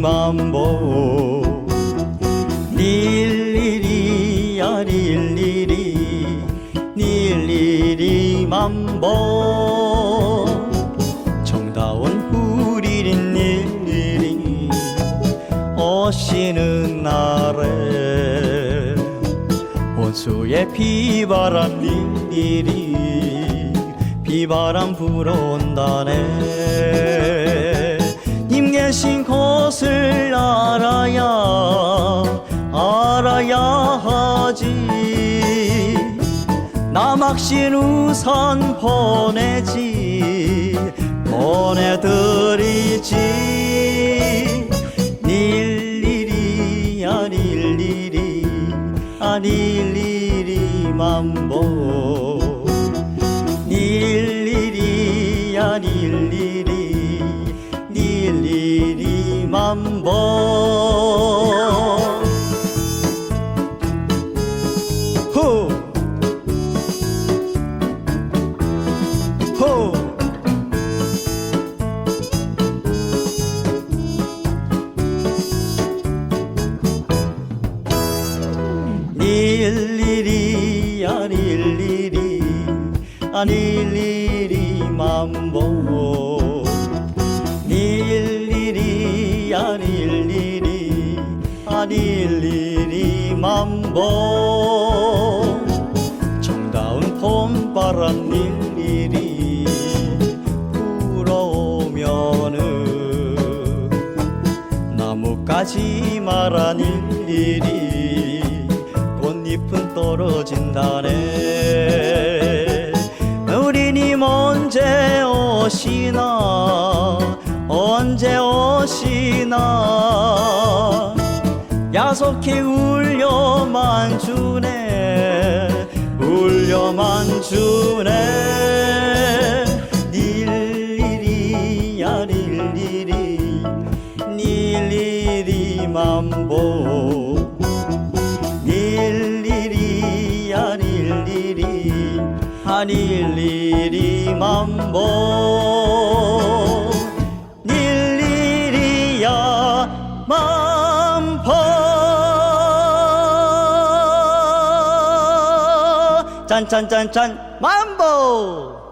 만보 아니 일일이 일일이 만보 정다운 후리린 일일이 오시는 날에 원수의 비바람 일일이 비바람 불어온다네 님 계신 곳을 알아야 알아야 하지. 남학신 우산 보내지 보내드리지. 아니 일일이. 아니 일일이 만보 일일이 만보 호! 호! 일일이 아니 일일이 만보 아니 일일이 아니 일일이 만보. 정다운 봄바람 일일이 불어오면은 나뭇가지 마란 일일이 꽃잎은 떨어진다네. 우리님 언제 오시나 언제 오시나? 야속히 울려만 주네. 울려만 주네. 아니 일일이. 일일이 만보. 아니 일일이. 아니 일일이 만보 일일이야 만보 짠짠짠짠 만보